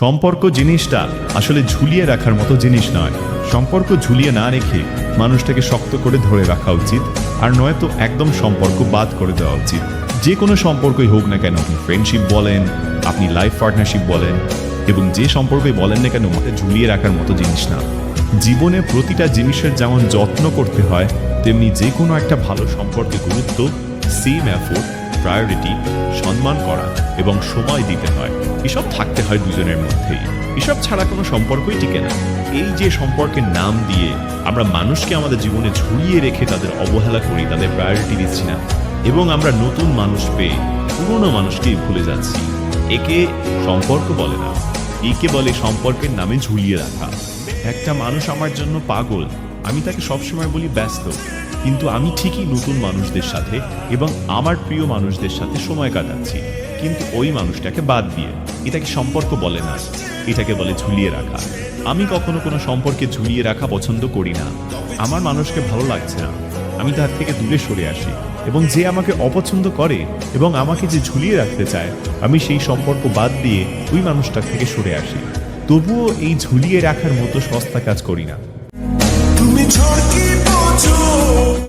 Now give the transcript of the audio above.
সম্পর্ক জিনিসটা আসলে ঝুলিয়ে রাখার মতো জিনিস নয়। সম্পর্ক ঝুলিয়ে না রেখে মানুষটাকে শক্ত করে ধরে রাখা উচিত, আর নয়তো একদম সম্পর্ক বাদ করে দেওয়া উচিত। যে কোনো সম্পর্কই হোক না কেন, আপনি ফ্রেন্ডশিপ বলেন, আপনি লাইফ পার্টনারশিপ বলেন, এবং যে সম্পর্কই বলেন না কেন, ওটা ঝুলিয়ে রাখার মতো জিনিস না। জীবনে প্রতিটা জিনিসের যেমন যত্ন করতে হয়, তেমনি যে কোনো একটা ভালো সম্পর্কে গুরুত্ব সেম এফোর্ট প্রায়োরিটি সম্মান করা এবং সময় দিতে হয়। এসব থাকতে হয় দুজনের মধ্যেই। এসব ছাড়া কোনো সম্পর্কই টিকে না। এই যে সম্পর্কের নাম দিয়ে আমরা মানুষকে আমাদের জীবনে ঝুলিয়ে রেখে তাদের অবহেলা করি, তাদের প্রায়োরিটি দিচ্ছি না, এবং আমরা নতুন মানুষ পেয়ে পুরনো মানুষকেই ভুলে যাচ্ছি। একে সম্পর্ক বলে না। একে বলে সম্পর্কের নামে ঝুলিয়ে রাখা। একটা মানুষ আমার জন্য পাগল আমি তাকে সবসময় বলি ব্যস্ত। কিন্তু আমি ঠিকই নতুন মানুষদের সাথে এবং আমার প্রিয় মানুষদের সাথে সময় কাটাচ্ছি। কিন্তু ওই মানুষটাকে বাদ দিয়ে, এটাকে সম্পর্ক বলে না। এটাকে বলে ঝুলিয়ে রাখা। আমি কখনো কোনো সম্পর্কে ঝুলিয়ে রাখা পছন্দ করি না। আমার মানুষকে ভালো লাগছে না। আমি তার থেকে দূরে সরে আসি এবং যে আমাকে অপছন্দ করে এবং আমাকে যে ঝুলিয়ে রাখতে চায়, আমি সেই সম্পর্ক বাদ দিয়ে ওই মানুষটার থেকে সরে আসি। তবুও এই ঝুলিয়ে রাখার মতো সস্তা কাজ করি না।